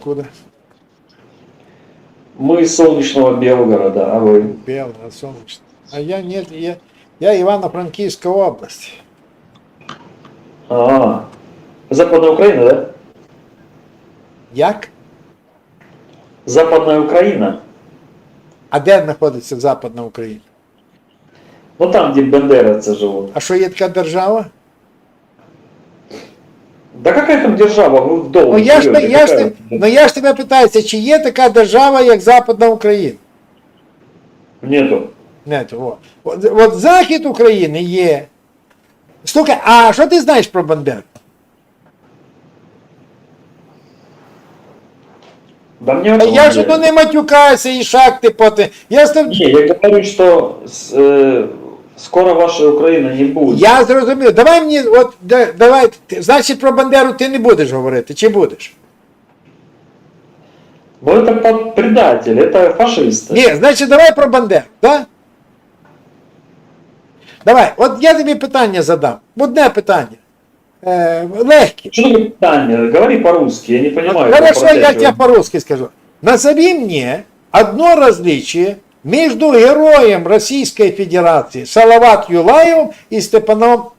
Здравствуйте. Вы откуда? Мы из солнечного Белгорода, а вы? Белгород, солнечно. А я нет, я, я Ивано-Франківська область. А, Западная Украина, да? Як? Западная Украина. А де знаходиться Западна Україна? Ну там, где бендеровцы живут. А що є така держава? Да какая там держава? Вы в долг Ну я ж, живете, я, ж, какая те- там? ну я ж тебе питаюся, чи є така держава, як Западна Україна? Нету. Нет, от. От, от Захід України є. Слухай, а що ти знаєш про Бандеру? Да мне А этого я ж нет. ну не матюкайся і шахти поти. Я, з тоб- Не, я говорю, что с- э, скоро вашей Украины не будет. я зрозумів. Давай мені, от да- давай, ти- значить про Бандеру ти не будеш говорити, чи будеш? Но это под- предатель, это фашисты. Ні, значить, давай про Бандеру, да? Давай, от я тобі питання задам. Одне питання. Е, легке. Что такое питание? Говори по-русски, я не понимаю. Хорошо, этого я просящего. тебе по-русски скажу. Назови мне одно различие между героем Российской Федерации Салават Юлаевым и Степаном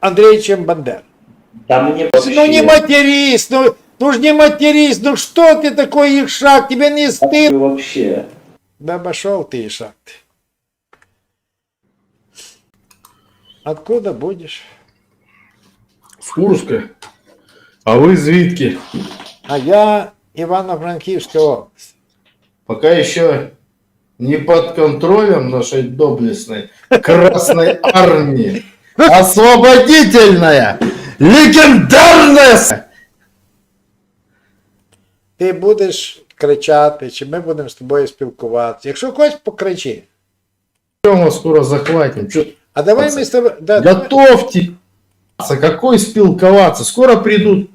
Андреевичем Бандер. Да мне Ну не вообще- матерись, ну, ну ж не матерись, ну что ты такой их шаг, тебе не стыдно? Вы вообще. Да обошел ты и шаг. ты. Откуда будешь? З Курська. А ви звідки? А я Ивано-Франкивская область. Пока еще не под контролем нашей доблестной Красной Армии. Освободительная, легендарная. Ти будеш кричати, чи ми будемо з тобою спілкуватися. Якщо хочеш, покричи. Мы скоро захватим. Чё- А давай ми з тобою. Да, давай- Готовьте. Какой спилковаться? Скоро придут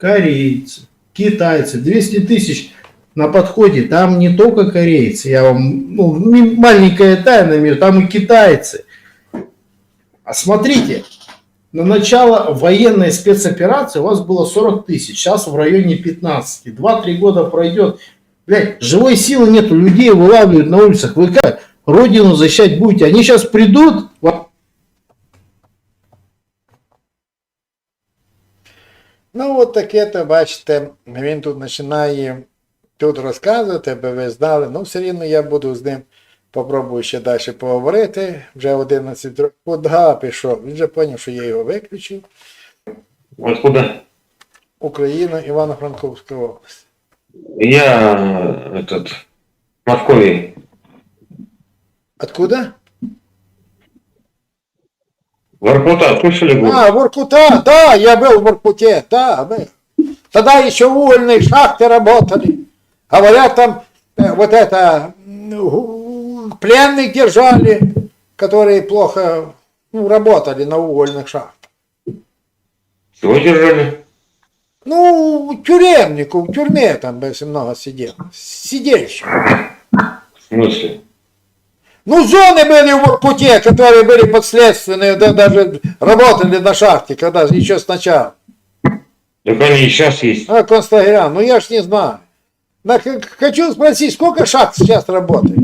корейцы, китайцы. 200 тысяч на подходе. Там не только корейцы. Я вам, ну, маленькая тайна, там и китайцы. А смотрите, на начало военной спецоперации у вас было 40 тысяч. Сейчас в районе 15. 2-3 года пройдет. Блядь, живой силы нету. Людей вылавливают на улицах. Вы как? Родину защищать будете. Они сейчас придут, Ну, от таке то, бачите, він тут починає тут розказувати, аби ви знали. Ну, все рівно я буду з ним попробую ще далі поговорити. Вже 11 років. Куди пішов? Він вже зрозумів, що я його виключив. Откуда? Україна, Івано-Франковська область. Я э, этот в Москве. Откуда? Воркута, слышали город? А, Воркута, да, я был в Воркуте, да, был. Тогда еще угольные шахты работали. Говорят, там э, вот это, ну, пленных держали, которые плохо ну, работали на угольных шахтах. Чего держали? Ну, тюремнику, в тюрьме там бы много сидел. Сидельщик. В смысле? Ну, зоны были в Воркуте, которые были подследственные, да, даже работали на шахте, когда еще сначала. Так они и сейчас есть. А, концлагеря, ну я ж не знаю. Хочу спросить, сколько шахт сейчас работает?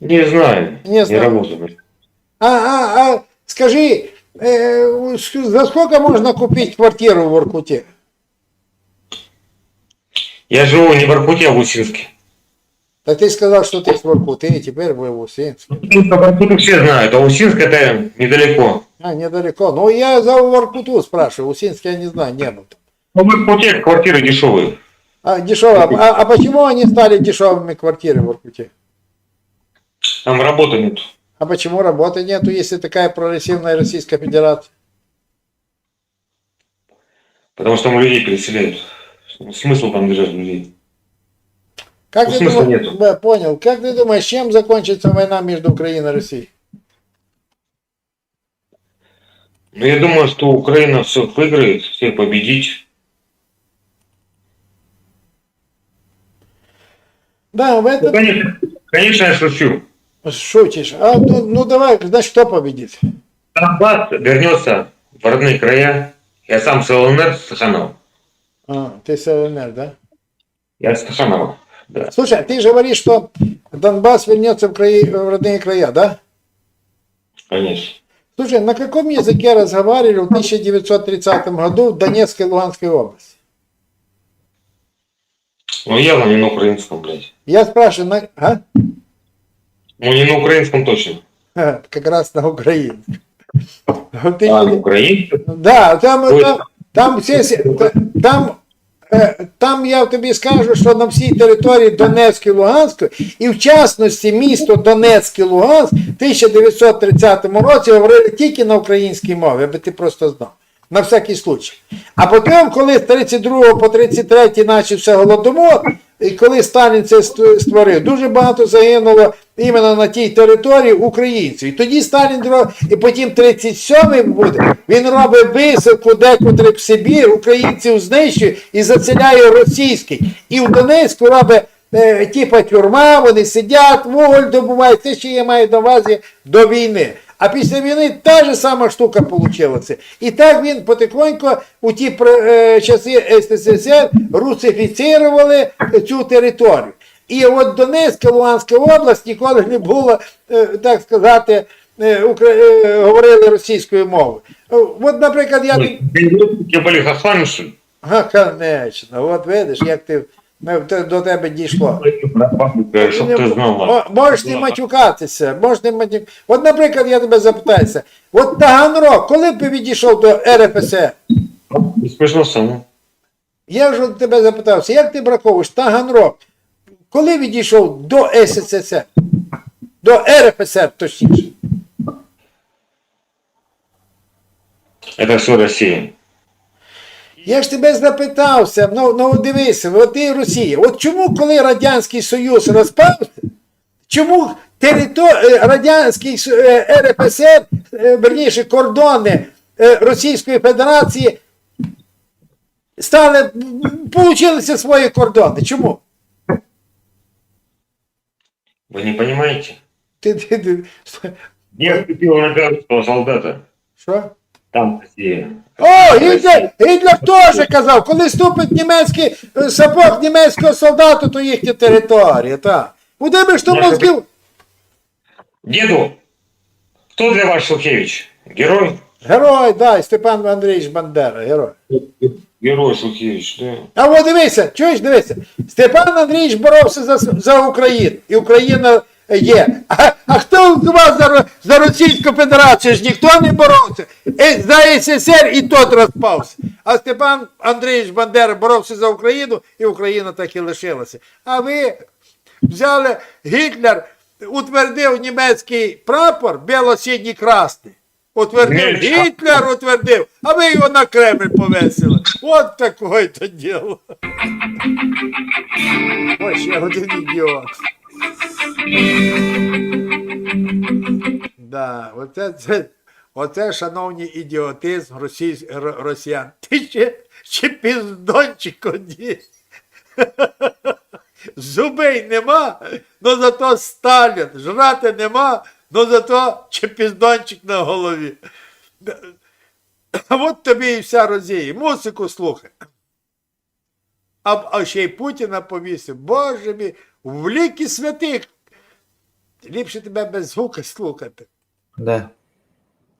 Не знаю. Не знаю. работаю. А, а, а скажи, э, за сколько можно купить квартиру в Воркуте? Я живу не в Воркуте, а в Усинске. Так ты сказал, что ты с Воркуты, теперь вы в Усинске. Ну, про Воркуту все знают, а Усинск это недалеко. А, недалеко. Ну, я за Воркуту спрашиваю, Усинске я не знаю, не был. Ну, в Воркуте квартиры дешевые. А, дешево. А, а почему они стали дешевыми квартиры в Воркуте? Там работы нет. А почему работы нету, если такая прогрессивная Российская Федерация? Потому что там людей переселяют. Смысл там держать людей. Как Ну, ты думаешь, нету. Понял. Как ты думаешь, чем закончится война между Украиной и Россией? Но я думаю, что Украина все выиграет, всех победить. Да, в Ну, конечно, конечно, я шучу. шутишь. А, ну, ну давай, значит, кто победит? Донбасс вернется в родные края. Я сам с ЛНР с Саханов. А, ты с ЛНР, да? Я с. Да. Слушай, ты же говоришь, что Донбасс вернется в, краи, в родные края, да? Конечно. Слушай, на каком языке разговаривали в 1930 году в Донецкой и Луганской области? Ну явно не на украинском, блядь. Я спрашиваю, на... а? Ну не на украинском точно. Ха, Как раз на Украине. Ты А, на украинском? Да, там, Ой. там, там, та- там, е, там я тобі скажу, що на всій території Донецької Луганської, і в частності місто Донецьк і Луганськ в 1930 році говорили тільки на українській мові, аби ти просто знав. На всякий случай. А потім, коли з 32 по 33 почався голодомор, і коли Сталін це ст- створив, дуже багато загинуло іменно на тій території українців. І тоді Сталін і потім 37-й буде, він робить висилку декуди в Сибір, українців знищує і заселяє російський. І в Донецьку робить е, типа тюрма, вони сидять, вуголь добувають, це ще я маю на увазі до війни. А після війни та ж сама штука получилася. І так він потихоньку у ті е, часи СССР русифіцірували цю територію. І от Донецька, Луганська область ніколи не було, е, так сказати, е, укра- е, говорили російською мовою. От, наприклад, я. А, конечно, от видиш, як ти ми- до тебе дійшло. Знала. Можеш не матюкатися, можеш не матюк... От, наприклад, я тебе запитаюся, от Таганрог, коли б ти відійшов до РФСР? Смешно само. Я вже тебе запитався, як ти браковуєш Таганрог, коли відійшов до СССР? До РФСР, точніше. Это все Россия. Я ж тебе запитався, ну, ну дивися, от ти Росія. От чому, коли Радянський Союз розпався, чому територ... е, Радянський е, РФСР, е, верніше, кордони Російської Федерації стали, получилися свої кордони? Чому? Вы не понимаете? Ти, ти, ти, Я купил на каждого солдата. що? Там Россия. О, Гітлер, Гітлер теж казав, коли ступить німецький е, сапог німецького солдата, то їхня територія, так. У тебе ж то Я мозків. Деду, кто для вас Шухевич? Герой? Герой, да, Степан Андрійович Бандера, герой. Герой Шухевич, да. А от дивися, чуєш, дивися. Степан Андрійович боровся за, за Україну, і Україна є. А, а хто у вас за, за Російську Федерацію? Ж ніхто не боровся. Е, За СССР і тот розпався. А Степан Андрійович Бандера боровся за Україну, і Україна так і лишилася. А ви взяли Гітлер, утвердив німецький прапор біло-синій красний. Утвердив. Гітлер, утвердив, а ви його на Кремль повесили. От такое то діло. Ой, ще один ідіот. Да, оце, це, оце, шановні, ідіотизм російсь, росіян. Ти ще, ще піздончик одні. Зубей нема, но зато Сталін. Жрати нема, но зато чепіздончик на голові. От тобі і вся Розія. Музику слухай. А, а ще й Путіна повісив. Боже мій, в ліки святих. Ліпше тебе без звука слухати. Да.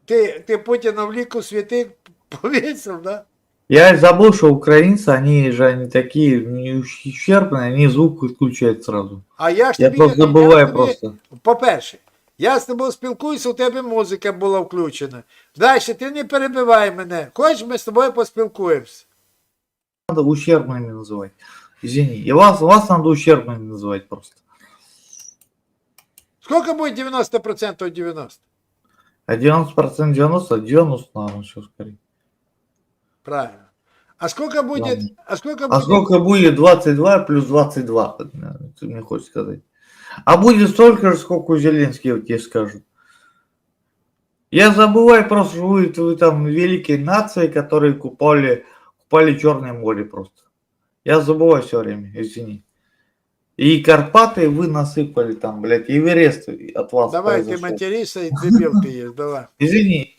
Ти, ти Путіна в ліку святих повісив, да? Я забыл, что украинцы, они же они такие не ущербные, они звук включают сразу. А я ж Я тобі, просто я забываю тобі- просто. По-перше, я з тобою спілкуюся, у тебе музика була включена. Далі ти не перебивай мене. Хочеш, ми з тобою поспілкуємося. Надо ущербными называть. Извини. И вас, вас надо ущербными называть просто. Скільки буде 90% від 90? А 90% 90, 90, наверное, все скорее. Правильно. А сколько будет, Ладно. а сколько А будет, сколько будет 22 плюс 22? э, Ты мне хочешь сказать. А будет столько же, сколько у Зеленский вот тебе скажут. Я забываю просто, что вы, вы там великие нации, которые купали, купали Черное море просто. Я забываю все время, извини. И Карпаты вы насыпали там, блядь, и Эверест от вас Давай, произошел. ты Материса и дебил ты есть, давай. Извини.